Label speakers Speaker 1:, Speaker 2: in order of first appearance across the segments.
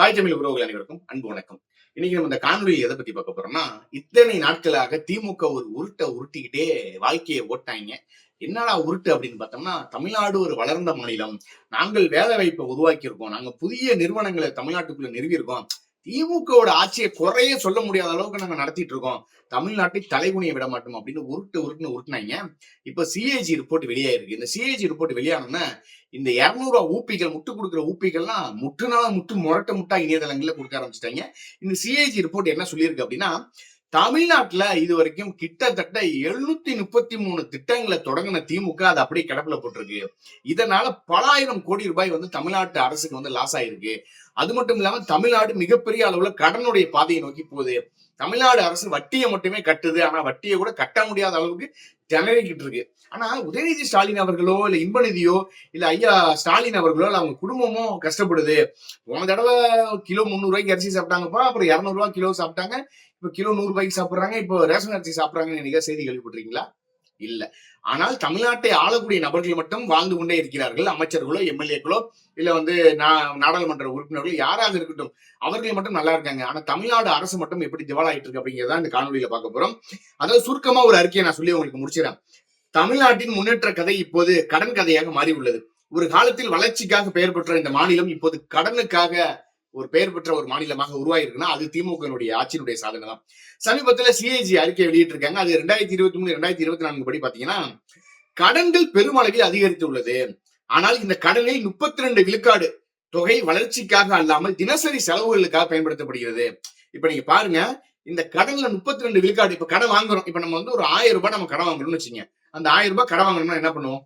Speaker 1: தாய் தமிழ் உறவுகள் அனைவருக்கும் அன்பு வணக்கம். இன்னைக்கு நம்ம இந்த காணொலியில் எதை பத்தி பார்க்க போறோம்னா இத்தனை நாட்களாக திமுக ஒரு உருட்டை உருட்டிக்கிட்டே வாழ்க்கையை ஓட்டாங்க என்னடா உருட்டு அப்படின்னு பார்த்தோம்னா தமிழ்நாடு ஒரு வளர்ந்த மாநிலம். நாங்கள் வேலை வாய்ப்பை உருவாக்கி இருக்கோம் நாங்க புதிய நிறுவனங்களை தமிழ்நாட்டுக்குள்ள நிறுவியிருக்கோம். திமுகவோட ஆட்சியை குறைய சொல்ல முடியாத அளவுக்கு நாங்க நடத்திட்டு இருக்கோம். தமிழ்நாட்டை தலைகுனிய விட மாட்டோம் அப்படின்னு உருட்டு உருட்டுன்னு உருட்டுனாங்க. இப்ப சிஏஜி ரிப்போர்ட் வெளியாயிருக்கு. இந்த சிஏஜி ரிப்போர்ட் வெளியானோன்னா இந்த இருநூறு ரூபா ஊப்பிகள் முட்டு கொடுக்குற ஊப்பிகள்லாம் முட்டுனால முட்டு முரட்ட முட்டா இணையதளங்களில் கொடுக்க ஆரம்பிச்சிட்டாங்க. இந்த சிஏஜி ரிப்போர்ட் என்ன சொல்லியிருக்கு அப்படின்னா தமிழ்நாட்டுல இது வரைக்கும் கிட்டத்தட்ட எழுநூத்தி முப்பத்தி மூணு திட்டங்களை தொடங்கின திமுக அது அப்படியே கிடப்புல போட்டிருக்கு. இதனால பல ஆயிரம் கோடி ரூபாய் வந்து தமிழ்நாட்டு அரசுக்கு வந்து லாஸ் ஆயிருக்கு. அது மட்டும் இல்லாம தமிழ்நாடு மிகப்பெரிய அளவுல கடனுடைய பாதையை நோக்கி போகுது. தமிழ்நாடு அரசு வட்டியை மட்டுமே கட்டுது. ஆனா வட்டியை கூட கட்ட முடியாத அளவுக்கு திணறிக்கிட்டு இருக்கு. ஆனா உதயநிதி ஸ்டாலின் அவர்களோ இல்ல இன்பநிதியோ இல்ல ஐயா ஸ்டாலின் அவர்களோ இல்ல அவங்க குடும்பமோ கஷ்டப்படுது. போன தடவை கிலோ முந்நூறு ரூபாய்க்கு அரிசி சாப்பிட்டாங்கப்பா அப்புறம் இருநூறு ரூபாய் கிலோ சாப்பிட்டாங்க. இப்ப கிலோ நூறு ரூபாய்க்கு சாப்பிடுறாங்க. இப்போ ரேஷன் அரிசி சாப்பிடுறாங்கன்னு நீங்க செய்தி கேள்விப்பட்டிருக்கீங்களா? இல்ல. ஆனால் தமிழ்நாட்டை ஆளக்கூடிய நபர்கள் மட்டும் வாழ்ந்து கொண்டே இருக்கிறார்கள். அமைச்சர்களோ எம்எல்ஏக்களோ இல்ல வந்து நாடாளுமன்ற உறுப்பினர்களோ யாராக இருக்கட்டும் அவர்கள் மட்டும் நல்லா இருக்காங்க. ஆனா தமிழ்நாடு அரசு மட்டும் எப்படி திவாலாயிட்டு இருக்கு அப்படிங்கிறத இந்த காணொலியில பார்க்க போறோம். அதாவது சுருக்கமா ஒரு அறிக்கையை நான் சொல்லி உங்களுக்கு முடிச்சிடறேன். தமிழ்நாட்டின் முன்னேற்ற கதை இப்போது கடன் கதையாக மாறி உள்ளது ஒரு காலத்தில் வளர்ச்சிக்காக பெயர் பெற்ற இந்த மாநிலம் இப்போது கடனுக்காக ஒரு பெயர் பெற்ற ஒரு மாநிலமாக உருவாயிருக்குன்னா அது திமுகனுடைய ஆட்சியினுடைய சாதனை தான் சமீபத்துல சிஏஜி அறிக்கை வெளியிட்டிருக்காங்க. அது ரெண்டாயிரத்தி இருபத்தி மூணு ரெண்டாயிரத்தி இருபத்தி நான்கு படி பாத்தீங்கன்னா கடன்கள் பெருமளவில் அதிகரித்து உள்ளது. ஆனால் இந்த கடனில் முப்பத்தி ரெண்டு விழுக்காடு தொகை வளர்ச்சிக்காக அல்லாமல் தினசரி செலவுகளுக்காக பயன்படுத்தப்படுகிறது. இப்ப நீங்க பாருங்க இந்த கடன்ல முப்பத்தி ரெண்டு விழுக்காடு இப்ப கடன் வாங்குறோம். இப்ப நம்ம வந்து ஒரு ஆயிரம் ரூபாய் நம்ம கடன் வாங்குறோம்னு வச்சுங்க அந்த ஆயிரம் ரூபாய் கடன் வாங்கணும்னா என்ன பண்ணுவோம்?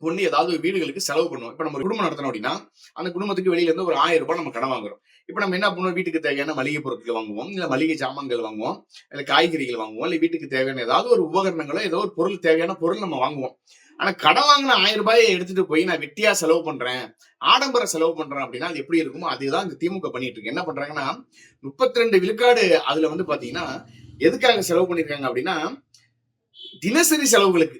Speaker 1: ஒண்ணு ஏதாவது வீடுகளுக்கு செலவு பண்ணுவோம் இப்ப நம்ம ஒரு குடும்பம் நடத்தணும் அப்படின்னா அந்த குடும்பத்துக்கு வெளியில இருந்து ஒரு ஆயிரம் ரூபாய் நம்ம கடன் வாங்குறோம். இப்ப நம்ம என்ன பண்ணுவோம்? வீட்டுக்கு தேவையான மளிகை பொருட்கள் வாங்குவோம் இல்ல மளிகை சாமான்கள் வாங்குவோம் இல்ல காய்கறிகள் வாங்குவோம் இல்ல வீட்டுக்கு தேவையான ஏதாவது ஒரு உபகரணங்களோ ஏதோ ஒரு பொருள் தேவையான பொருள் நம்ம வாங்குவோம். ஆனா கடன் வாங்கின ஆயிரம் ரூபாயை எடுத்துட்டு போய் நான் வெட்டியா செலவு பண்றேன் ஆடம்பர செலவு பண்றேன் அப்படின்னா அது எப்படி இருக்குமோ அதுதான் இந்த திமுக பண்ணிட்டு இருக்கு. என்ன பண்றாங்கன்னா முப்பத்தி ரெண்டு விழுக்காடு அதுல வந்து பாத்தீங்கன்னா எதுக்காக செலவு பண்ணிருக்காங்க அப்படின்னா தினசரி செலவுகளுக்கு.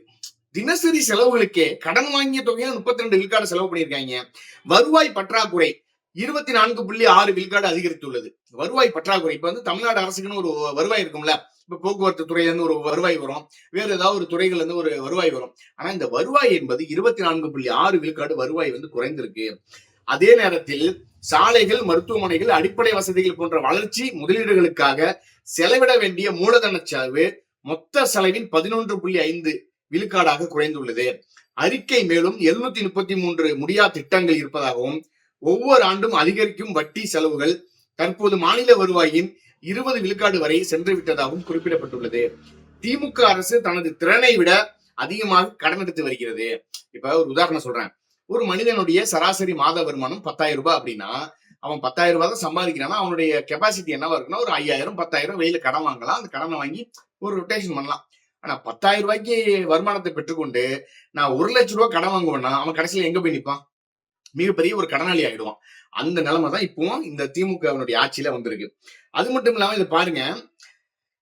Speaker 1: தினசரி செலவுகளுக்கே கடன் வாங்கிய தொகையில முப்பத்தி ரெண்டு விழுக்காடு செலவு பண்ணியிருக்காங்க. வருவாய் பற்றாக்குறை இருபத்தி நான்கு புள்ளி ஆறு விழுக்காடு அதிகரித்துள்ளது. வருவாய் பற்றாக்குறை. இப்ப வந்து தமிழ்நாடு அரசுக்குன்னு ஒரு வருவாய் இருக்கும்ல. இப்ப போக்குவரத்து துறையில இருந்து ஒரு வருவாய் வரும். வேற ஏதாவது ஒரு துறைகள் இருந்து ஒரு வருவாய் வரும். ஆனா இந்த வருவாய் என்பது இருபத்தி நான்கு புள்ளி ஆறு விழுக்காடு வருவாய் வந்து குறைந்திருக்கு. அதே நேரத்தில் சாலைகள் மருத்துவமனைகள் அடிப்படை வசதிகள் போன்ற வளர்ச்சி முதலீடுகளுக்காக செலவிட வேண்டிய மூலதன செலவு மொத்த செலவின் பதினொன்று புள்ளி ஐந்து விழுக்காடாக குறைந்துள்ளது. அறிக்கை மேலும் எழுநூத்தி முப்பத்தி மூன்று முடியா திட்டங்கள் இருப்பதாகவும் ஒவ்வொரு ஆண்டும் அதிகரிக்கும் வட்டி செலவுகள் தற்போது மாநில வருவாயின் இருபது விழுக்காடு வரை சென்று விட்டதாகவும் குறிப்பிடப்பட்டுள்ளது. திமுக அரசு தனது திறனை விட அதிகமாக கடன் எடுத்து வருகிறது. இப்ப ஒரு உதாரணம் சொல்றேன். ஒரு மனிதனுடைய சராசரி மாத வருமானம் பத்தாயிரம் ரூபாய் அப்படின்னா அவன் பத்தாயிரம் ரூபாய் தான் சம்பாதிக்கிறான்னா அவனுடைய கெப்பாசிட்டி என்னவா இருக்குன்னா ஒரு ஐயாயிரம் பத்தாயிரம் வெளியில கடன் வாங்கலாம். அந்த கடனை வாங்கி ஒரு ரொட்டேஷன் பண்ணலாம். ஆனா பத்தாயிரம் ரூபாய்க்கு வருமானத்தை பெற்றுக்கொண்டு நான் ஒரு லட்சம் ரூபாய் கடன் வாங்குவேன்னா அவன் கடைசியில எங்க போய் நிற்பான் மிகப்பெரிய ஒரு கடனாளி ஆயிடுவான். அந்த நிலைமை தான் இப்போ இந்த திமுகவினுடைய ஆட்சியில வந்திருக்கு. அது மட்டும் இல்லாம இது பாருங்க.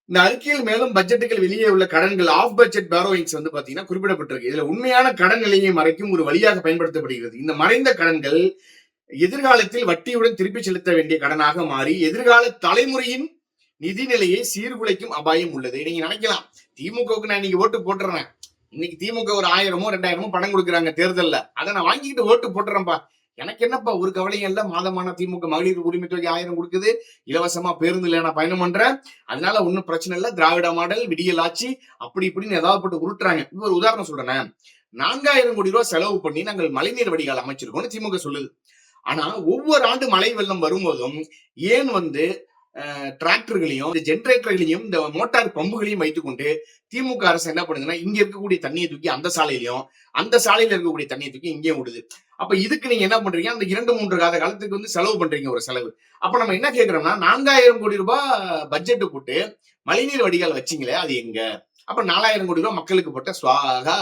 Speaker 1: இந்த அறிக்கையில் மேலும் பட்ஜெட்டுகள் வெளியே உள்ள கடன்கள் ஆஃப் பட்ஜெட் பேரோயிங்ஸ் வந்து பாத்தீங்கன்னா குறிப்பிடப்பட்டிருக்கு. இதுல உண்மையான கடன் நிலையை மறைக்கும் ஒரு வழியாக பயன்படுத்தப்படுகிறது. இந்த மறைந்த கடன்கள் எதிர்காலத்தில் வட்டியுடன் திருப்பி செலுத்த வேண்டிய கடனாக மாறி எதிர்கால தலைமுறையின் நிதிநிலையை சீர்குலைக்கும் அபாயம் உள்ளது. நீங்க நினைக்கலாம். திமுகவுக்கு நான் இன்னைக்கு ஓட்டு போட்டுறேன். இன்னைக்கு திமுக ஒரு ஆயிரமோ ரெண்டாயிரமோ பணம் கொடுக்குறாங்க தேர்தல்ல. அதை நான் வாங்கிக்கிட்டு ஓட்டு போட்டுறேன்ப்பா. எனக்கு என்னப்பா ஒரு கவலையும் இல்ல. மாதமான திமுக மகளிர் உரிமை தொகை ஆயிரம் கொடுக்குது. இலவசமா பேருந்துல நான் பயணம் பண்றேன். அதனால ஒன்னும் பிரச்சனை இல்லை. திராவிட மாடல் விடியல் ஆட்சி அப்படி இப்படின்னு ஏதாவது போட்டு உருட்டுறாங்க. இப்ப ஒரு உதாரணம் சொல்றேன். நான்காயிரம் கோடி ரூபாய் செலவு பண்ணி நாங்கள் மழைநீர் வடிகால் அமைச்சிருக்கோம்னு திமுக சொல்லுது. ஆனா ஒவ்வொரு ஆண்டு மழை வெள்ளம் வரும்போதும் ஏன் வந்து டிராக்டர்களையும் இந்த ஜென்ரேட்டர்களையும் இந்த மோட்டார் பம்புகளையும் வைத்துக்கொண்டு திமுக அரசு என்ன பண்ணுதுன்னா இங்க இருக்கக்கூடிய தண்ணியை தூக்கி அந்த சாலையிலையும் அந்த சாலையில இருக்கக்கூடிய தண்ணியை தூக்கி இங்கேயும் விடுது. அப்ப இதுக்கு நீங்க என்ன பண்றீங்க? அந்த இரண்டு மூன்று காத காலத்துக்கு வந்து செலவு பண்றீங்க ஒரு செலவு. அப்ப நம்ம என்ன கேக்குறோம்னா நான்காயிரம் கோடி ரூபாய் பட்ஜெட் போட்டு மழைநீர் வடிகால் வச்சிங்களே அது எங்க? அப்ப நாலாயிரம் கோடி ரூபாய் மக்களுக்கு போட்ட சுவாகா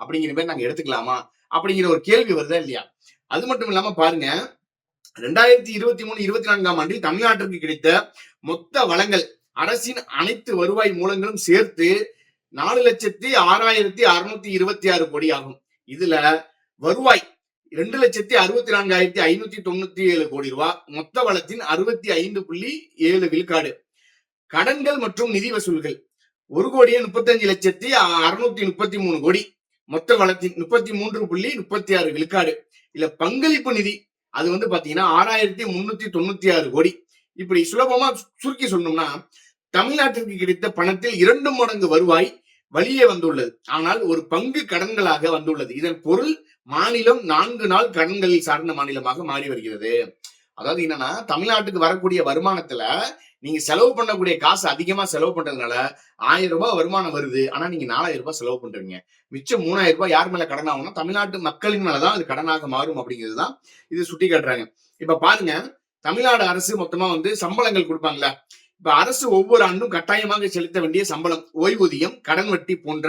Speaker 1: அப்படிங்கிற மாதிரி நாங்க எடுத்துக்கலாமா? அப்படிங்கிற ஒரு கேள்வி வருதா இல்லையா? அது மட்டும் இல்லாம பாருங்க ரெண்டாயிரத்தி இருபத்தி மூணு இருபத்தி நான்காம் ஆண்டில் தமிழ்நாட்டிற்கு கிடைத்த மொத்த வளங்கள் அரசின் அனைத்து வருவாய் மூலங்களும் சேர்த்து நாலு லட்சத்தி ஆறாயிரத்தி அறுநூத்தி இருபத்தி ஆறு கோடி ஆகும். இதுல வருவாய் ரெண்டு லட்சத்தி அறுபத்தி நான்காயிரத்தி ஐநூத்தி தொண்ணூத்தி ஏழு கோடி ரூபாய் மொத்த வளத்தின் அறுபத்தி ஐந்து புள்ளி ஏழு விழுக்காடு. கடன்கள் மற்றும் நிதி வசூல்கள் ஒரு கோடியே முப்பத்தஞ்சு லட்சத்தி அறுநூத்தி முப்பத்தி மூணு கோடி மொத்த வளத்தின் முப்பத்தி மூன்று புள்ளி முப்பத்தி ஆறு விழுக்காடு. இல்ல பங்களிப்பு நிதி அது வந்து பாத்தீங்கன்னா ஆறாயிரத்தி முன்னூத்தி தொண்ணூத்தி ஆறு கோடி. இப்படி சுலபமா சுருக்கி சொல்லணும்னா தமிழ்நாட்டிற்கு கிடைத்த பணத்தில் இரண்டு மடங்கு வருவாய் வெளியே வந்துள்ளது. ஆனால் ஒரு பங்கு கடன்களாக வந்துள்ளது. இதன் பொருள் மாநிலம் நான்கு நாள் கடன்களில் சார்ந்த மாநிலமாக மாறி வருகிறது. அதாவது என்னன்னா தமிழ்நாட்டுக்கு வரக்கூடிய வருமானத்துல நீங்க செலவு பண்ணக்கூடிய காசு அதிகமா செலவு பண்றதுனால ஆயிரம் ரூபாய் வருமானம் வருது. ஆனா நீங்க நாலாயிரம் ரூபாய் செலவு பண்றீங்க. மிச்சம் மூணாயிரம் ரூபாய் யார் மேல கடன் ஆகும்னா தமிழ்நாட்டு மக்களின் மேலதான் அது கடனாக மாறும் அப்படிங்கிறது தான் இது சுட்டி காட்டுறாங்க. இப்ப பாருங்க தமிழ்நாடு அரசு மொத்தமா வந்து சம்பளங்கள் கொடுப்பாங்கல்ல. இப்ப அரசு ஒவ்வொரு ஆண்டும் கட்டாயமாக செலுத்த வேண்டிய சம்பளம் ஓய்வூதியம் கடன் வட்டி போன்ற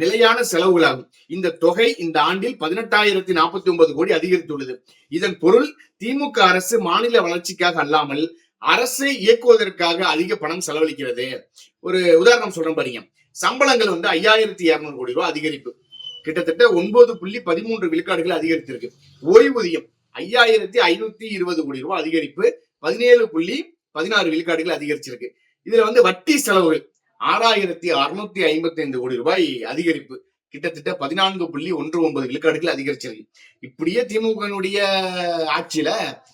Speaker 1: நிலையான செலவுகளாகும். இந்த தொகை இந்த ஆண்டில் பதினெட்டாயிரத்தி நாற்பத்தி ஒன்பது கோடி அதிகரித்துள்ளது. இதன் பொருள் திமுக அரசு மாநில வளர்ச்சிக்காக அல்லாமல் அரசை இயக்குவதற்காக அதிக பணம் செலவழிக்கிறது. ஒரு உதாரணம் சொல்றேன் பாருங்க. சம்பளங்கள் வந்து ஐயாயிரத்தி இருநூறு கோடி ரூபாய் அதிகரிப்பு. கிட்டத்தட்ட ஒன்பது புள்ளி பதிமூன்று விழுக்காடுகள் அதிகரித்திருக்கு. ஓய்வூதியம் ஐயாயிரத்தி ஐநூத்தி இருபது கோடி ரூபாய் அதிகரிப்பு. பதினேழு புள்ளி பதினாறு விழுக்காடுகள் அதிகரிச்சிருக்கு. இதுல வந்து வட்டி செலவுகள் ஆறாயிரத்தி அறுநூத்தி ஐம்பத்தி ஐந்து கோடி ரூபாய் அதிகரிப்பு. கிட்டத்தட்ட பதினான்கு புள்ளி ஒன்று ஒன்பது விழுக்காடுகள் அதிகரிச்சிருக்கு. இப்படியே திமுகனுடைய ஆட்சியில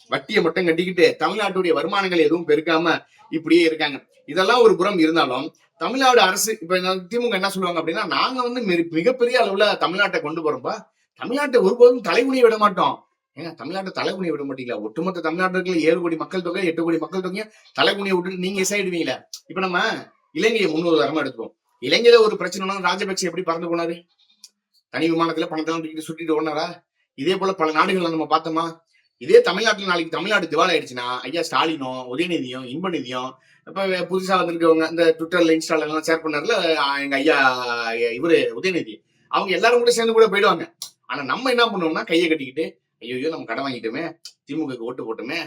Speaker 1: வட்டியை மட்டும் கட்டிக்கிட்டு தமிழ்நாட்டுடைய வருமானங்கள் எதுவும் பெருக்காம இப்படியே இருக்காங்க. இதெல்லாம் ஒரு புறம் இருந்தாலும் தமிழ்நாடு அரசு இப்ப திமுக என்ன சொல்லுவாங்க அப்படின்னா நாங்க வந்து மிக- மிகப்பெரிய அளவுல தமிழ்நாட்டை கொண்டு போறோம்பா. தமிழ்நாட்டை ஒருபோதும் தலைகுனிய விட மாட்டோம். ஏங்க தமிழ்நாட்டை தலைகுனிய விட மாட்டீங்களா? ஒட்டுமொத்த தமிழ்நாட்டுல ஏழு கோடி மக்கள் தொகை எட்டு கோடி மக்கள் தொகையும் தலைகுனிய விட்டுட்டு நீங்க இசைடுவீங்களா இப்ப நம்ம இலங்கையை முன்னுதாரணமா எடுத்துப்போம். இலங்கையில ஒரு பிரச்சனைனா ராஜபக்சே எப்படி பறந்து போனாரு? தனி விமானத்துல பணத்தெல்லாம் தூக்கிட்டு சுட்டிட்டு ஓடினாரா? இதே போல பல நாடுகள்ல நம்ம பார்த்தோமா இதே தமிழ்நாட்டுல நாளைக்கு தமிழ்நாடு திவால் ஆயிடுச்சுன்னா ஐயா ஸ்டாலினும் உதயநிதியும் இன்பநிதியும் இப்ப புதுசா வந்திருக்கவங்க இந்த ட்விட்டர்ல இன்ஸ்டால எல்லாம் ஷேர் பண்ணார்ல எங்க ஐயா இவரு உதயநிதி. அவங்க எல்லாரும் கூட சேர்ந்து கூட போயிடுவாங்க. ஆனா நம்ம என்ன பண்ணுவோம்னா கையை கட்டிக்கிட்டு ஐயோ நம்ம கடன் வாங்கிட்டோமே திமுக ஓட்டு போட்டோமே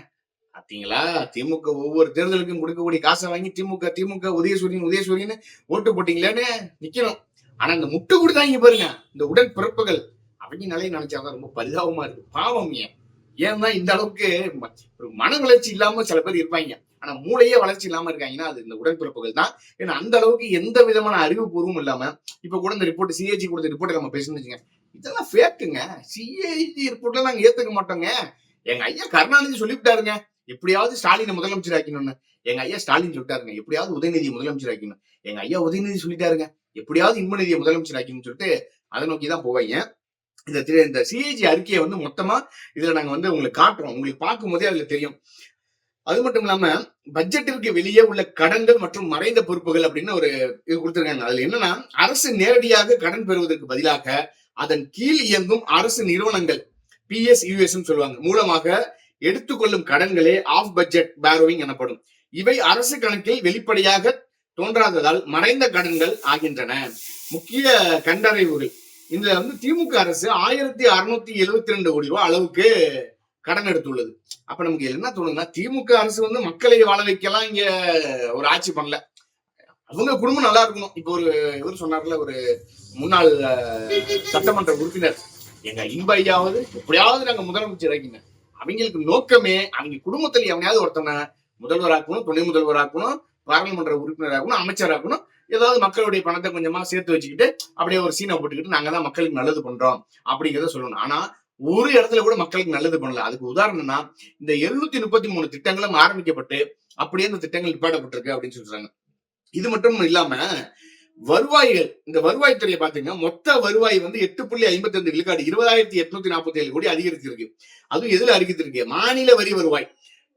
Speaker 1: பாத்தீங்களா? திமுக ஒவ்வொரு தேர்தலுக்கும் கொடுக்கக்கூடிய காசை வாங்கி திமுக திமுக உதயசூரியன் உதயசூரியன் ஓட்டு போட்டீங்களேன்னு நிக்கணும். ஆனா இந்த முட்டு கொடுத்தாங்க பாருங்க. இந்த உடன் பிறப்புகள் அவங்க நிலையை நினைச்சாதான் ரொம்ப பரிதாபமா இருக்கு. பாவம் ஏன்? ஏன்னா இந்த அளவுக்கு ம- ஒரு மன வளர்ச்சி இல்லாம சில பேர் இருப்பாங்க. ஆனா மூளையே வளர்ச்சி இல்லாம இருக்காங்கன்னா அது இந்த உடன்பிறப்புகள் தான். ஏன்னா அந்த அளவுக்கு எந்த விதமான அறிவுபூர்வம் இல்லாம இப்ப கூட இந்த ரிப்போர்ட் சிஏஜி கொடுத்த ரிப்போர்ட் நம்ம பேசணும்னு வச்சுங்க இதெல்லாம் ஃபேக்குங்க சிஏஜி ரிப்போர்ட்லாம் நாங்க ஏத்துக்க மாட்டோங்க. எங்க ஐயா கருணாநிதி சொல்லிவிட்டாருங்க. எப்படியாவது ஸ்டாலினை முதலமைச்சர் ஆக்கணும்னு எங்க ஐயா ஸ்டாலின் சொல்லிட்டாருங்க எப்படியாவது உதயநிதியை முதலமைச்சர் ஆக்கணும் எங்க ஐயா உதயநிதி சொல்லிட்டாருங்க எப்படியாவது இன்பநிதியை முதலமைச்சர் ஆக்கணும்னு சொல்லிட்டு அதை நோக்கி தான் போவாங்க. இந்த இந்த சிஏஜி அறிக்கையை வந்து மொத்தமா இதுல நாங்க வந்து உங்களுக்கு காட்டுறோம். உங்களுக்கு பார்க்கும் போதே அதுல தெரியும். அது மட்டும் இல்லாம பட்ஜெட்டிற்கு வெளியே உள்ள கடன்கள் மற்றும் மறைந்த பொறுப்புகள் அப்படின்னு ஒரு இது கொடுத்திருக்காங்க. அதுல என்னன்னா அரசு நேரடியாக கடன் பெறுவதற்கு பதிலாக அதன் கீழ் இயங்கும் அரசு நிறுவனங்கள் பிஎஸ் யூஎஸ் சொல்லுவாங்க. மூலமாக எடுத்துக்கொள்ளும் கடன்களே ஆஃப் பட்ஜெட் பேரோவிங் எனப்படும். இவை அரசு கணக்கில் வெளிப்படையாக தோன்றாததால் மறைந்த கடன்கள் ஆகின்றன. முக்கிய கண்டறிவுகள் இதுல வந்து திமுக அரசு ஆயிரத்தி அறுநூத்தி எழுவத்தி ரெண்டு கோடி ரூபாய் அளவுக்கு கடன் எடுத்துள்ளது. அப்ப நமக்கு என்ன தோணுதுன்னா திமுக அரசு வந்து மக்களை வாழ வைக்கலாம் இங்க ஒரு ஆட்சி பண்ணல. அவங்க குடும்பம் நல்லா இருக்கணும். இப்போ ஒரு இவர் சொன்னார்ல ஒரு முன்னாள் சட்டமன்ற உறுப்பினர். எங்க இன்ப ஐயாவது எப்படியாவது நாங்க முதலமைச்சர் ஆக்கிங்க அவங்களுக்கு நோக்கமே அவங்க குடும்பத்துல எவனையாவது ஒருத்தனை முதல்வராக்கணும் துணை முதல்வராக்கணும் பாராளுமன்ற உறுப்பினராகணும் அமைச்சராகணும் ஏதாவது மக்களுடைய பணத்தை கொஞ்சமா சேர்த்து வச்சுக்கிட்டு அப்படியே ஒரு சீனை போட்டுக்கிட்டு நாங்க தான் மக்களுக்கு நல்லது பண்றோம் அப்படிங்கிறத சொல்லணும். ஆனா ஒரு இடத்துல கூட மக்களுக்கு நல்லது பண்ணல. அதுக்கு உதாரணம்னா இந்த எழுநூத்தி முப்பத்தி மூணு திட்டங்களும் ஆரம்பிக்கப்பட்டு அப்படியே அந்த திட்டங்கள் நிப்பாடப்பட்டிருக்கு அப்படின்னு சொல்றாங்க. இது மட்டும் இல்லாம வருவாய்கள் இந்த வருவாய்த்துறையை பாத்தீங்கன்னா மொத்த வருவாய் வந்து எட்டு புள்ளி ஐம்பத்தி ரெண்டு விழுக்காடு இருபதாயிரத்தி எட்நூத்தி நாற்பத்தி ஏழு கோடி அதிகரிச்சிருக்கு அதுவும் எதுல அறிவித்திருக்கு மாநில வரி வருவாய்.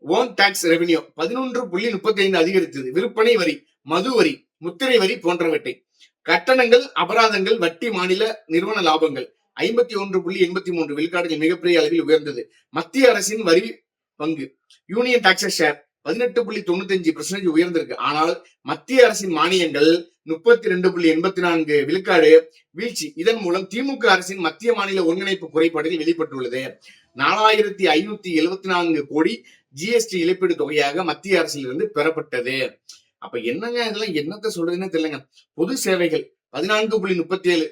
Speaker 1: ஓன் டாக்ஸ் ரெவென்யூ பதினொன்று புள்ளி முப்பத்தி ஐந்து அதிகரித்தது. விற்பனை வரி மது வரி முத்திரை வரி போன்றவற்றை. கட்டணங்கள் அபராதங்கள் வட்டி மாநில நிறுவன லாபங்கள். ஐம்பத்தி ஒன்று புள்ளி எண்பத்தி மூன்று விழுக்காடுகள் மிகப்பெரிய அளவில் உயர்ந்தது. மத்திய அரசின் வரி பங்கு. யூனியன் டாக்ஸஸ் ஷேர் பதினெட்டு புள்ளி தொண்ணூத்தி அஞ்சு உயர்ந்திருக்கு. ஆனால் மத்திய அரசின் மானியங்கள் முப்பத்தி ரெண்டு புள்ளி எண்பத்தி நான்கு விழுக்காடு வீழ்ச்சி. இதன் மூலம் திமுக அரசின் மத்திய மாநில ஒருங்கிணைப்பு குறைபாடுகள் வெளிப்பட்டுள்ளது. நாலாயிரத்தி ஐநூத்தி எழுபத்தி நான்கு கோடி ஜிஎஸ்டி இழப்பீடு தொகையாக மத்திய அரசிலிருந்து பெறப்பட்டது. அப்ப என்னங்க இதெல்லாம் என்னத்த சொல்றதுன்னு தெரியலங்க. பொது சேவைகள் பதினான்கு புள்ளி முப்பத்தி ஏழு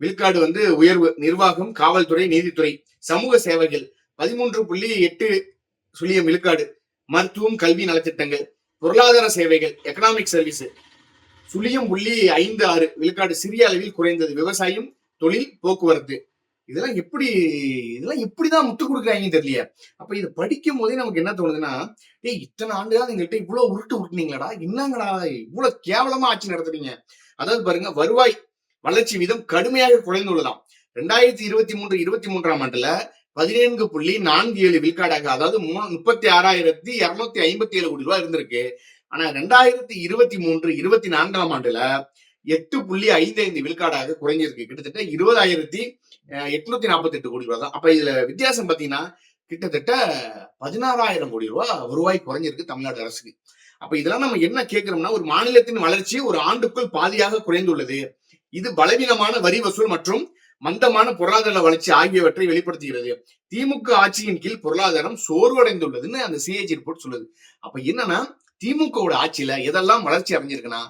Speaker 1: விழுக்காடு வந்து உயர்வு நிர்வாகம் காவல்துறை நீதித்துறை சமூக சேவைகள் பதிமூன்று புள்ளி எட்டு சுழியம் விழுக்காடு மருத்துவம் கல்வி நலத்திட்டங்கள் பொருளாதார சேவைகள் எக்கனாமிக் சர்வீஸ் சுழியம் புள்ளி ஐந்து ஆறு விழுக்காடு சிறிய அளவில் குறைந்தது. விவசாயம் தொழில் போக்குவரத்து. இதெல்லாம் எப்படி இதெல்லாம் எப்படிதான் முட்டு கொடுக்குறாங்கன்னு தெரியல அப்ப இதை படிக்கும் போதே நமக்கு என்ன தோணுதுன்னா ஏய் இத்தனை ஆண்டுதான் எங்கள்கிட்ட இவ்வளவு உருட்டு உருட்டுனீங்களடா. என்னங்கடா இவ்வளவு கேவலமா ஆட்சி நடத்துறீங்க? அதாவது பாருங்க வருவாய் வளர்ச்சி வீதம் கடுமையாக குறைந்துள்ளதாம். ரெண்டாயிரத்தி இருபத்தி மூன்று இருபத்தி மூன்றாம் ஆண்டுல பதினேழு புள்ளி நான்கு ஏழு விழுக்காடாக அதாவது மூணு- முப்பத்தி ஆறாயிரத்தி இருநூத்தி ஐம்பத்தி ஏழு கோடி ரூபாய் இருந்திருக்கு. ஆனா ரெண்டாயிரத்தி இருபத்தி மூன்று இருபத்தி நான்காம் ஆண்டுல எட்டு புள்ளி ஐந்து ஐந்து விழுக்காடாக குறைஞ்சிருக்கு. கிட்டத்தட்ட இருபதாயிரத்தி எட்நூத்தி நாற்பத்தி எட்டு கோடி ரூபாய் தான். அப்ப இதுல வித்தியாசம் பாத்தீங்கன்னா கிட்டத்தட்ட பதினாறாயிரம் கோடி ரூபாய் வருவாய் குறைஞ்சிருக்கு தமிழ்நாடு அரசுக்கு. அப்ப இதெல்லாம் நம்ம என்ன கேட்கிறோம்னா ஒரு மாநிலத்தின் வளர்ச்சி ஒரு ஆண்டுக்குள் பாதியாக குறைந்துள்ளது. இது பலவீனமான வரி வசூல் மற்றும் மந்தமான பொருளாதார வளர்ச்சி ஆகியவற்றை வெளிப்படுத்துகிறது. திமுக ஆட்சியின் கீழ் பொருளாதாரம் சோர்வடைந்துள்ளதுன்னு அந்த சிஏஜி ரிப்போர்ட் சொல்லுது. அப்ப என்னன்னா திமுகவோட ஆட்சியில எதெல்லாம் வளர்ச்சி அடைஞ்சிருக்குன்னா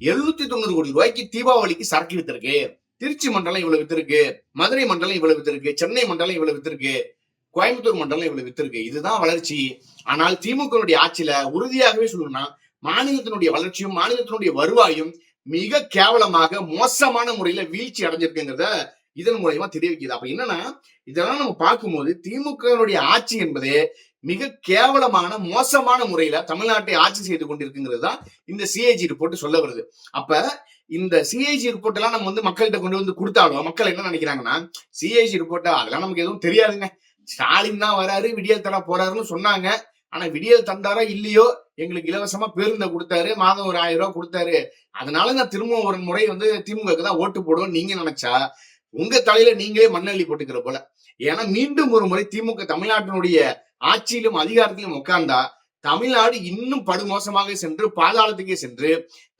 Speaker 1: எழுநூத்தி தொண்ணூறு கோடி ரூபாய்க்கு தீபாவளிக்கு சரக்கு வித்திருக்கு. திருச்சி மண்டலம் இவ்வளவு வித்திருக்கு. மதுரை மண்டலம் இவ்வளவு வித்திருக்கு. சென்னை மண்டலம் இவ்வளவு வித்திருக்கு. கோயம்புத்தூர் மண்டலம் இவ்வளவு வித்திருக்கு. இதுதான் வளர்ச்சி. ஆனால் திமுகனுடைய ஆட்சியில உறுதியாகவே சொல்லணும்னா மாநிலத்தினுடைய வளர்ச்சியும் மாநிலத்தினுடைய வருவாயும் மிக கேவலமாக மோசமான முறையில வீழ்ச்சி அடைஞ்சிருக்குங்கிறத இதன் மூலயமா தெரிவிக்குது அப்ப என்னன்னா இதெல்லாம் நம்ம பார்க்கும்போது திமுகவினுடைய ஆட்சி என்பதே மிக கேவலமான மோசமான முறையில தமிழ்நாட்டை ஆட்சி செய்து கொண்டிருக்குங்கிறது தான் இந்த சிஏஜி ரிப்போர்ட் சொல்ல வருது. அப்ப இந்த சிஐஜி ரிப்போர்ட் எல்லாம் நம்ம வந்து மக்கள்கிட்ட கொண்டு வந்து கொடுத்தாலும் மக்கள் என்ன நினைக்கிறாங்கன்னா சிஐஜி ரிப்போர்ட்டா அதெல்லாம் நமக்கு எதுவும் தெரியாதுங்க. ஸ்டாலின் தான் வராரு விடியல் தர போறாருன்னு சொன்னாங்க. ஆனா விடியல் தந்தாரா இல்லையோ? எங்களுக்கு இலவசமா பேருந்தை கொடுத்தாரு மாதம் ஒரு ஆயிரம் ரூபாய் கொடுத்தாரு. அதனால நான் திரும்ப ஒரு முறை வந்து திமுக தான் ஓட்டு போடுவோம் நீங்க நினைச்சா உங்க தலையில நீங்களே மண்ணள்ளி போட்டுக்கிற போல. ஏன்னா மீண்டும் ஒரு முறை திமுக தமிழ்நாட்டினுடைய ஆட்சியிலும் அதிகாரத்திலும் உட்கார்ந்தா தமிழ்நாடு இன்னும் படுமோசமாக சென்று பாதாளத்துக்கே சென்று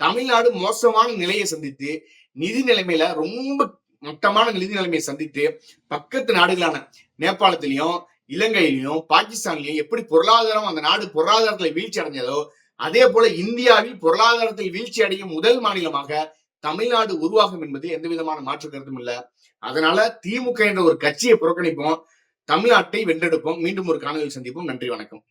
Speaker 1: தமிழ்நாடு மோசமான நிலையை சந்தித்து நிதி நிலைமையில ரொம்ப மொத்தமான நிதி நிலைமையை சந்தித்து பக்கத்து நாடுகளான நேபாளத்திலையும் இலங்கையிலையும் பாகிஸ்தான்லயும் எப்படி பொருளாதாரம் அந்த நாடு பொருளாதாரத்துல வீழ்ச்சி அடைஞ்சதோ அதே போல இந்தியாவில் பொருளாதாரத்தில் வீழ்ச்சி அடையும் முதல் மாநிலமாக தமிழ்நாடு உருவாகும் என்பதில் எந்த விதமான மாற்று கருத்தும் இல்லை. அதனால திமுக என்ற ஒரு கட்சியை புறக்கணிப்போம் தமிழ்நாட்டை வென்றெடுப்போம் மீண்டும் ஒரு காணொலியில் சந்திப்போம். நன்றி வணக்கம்.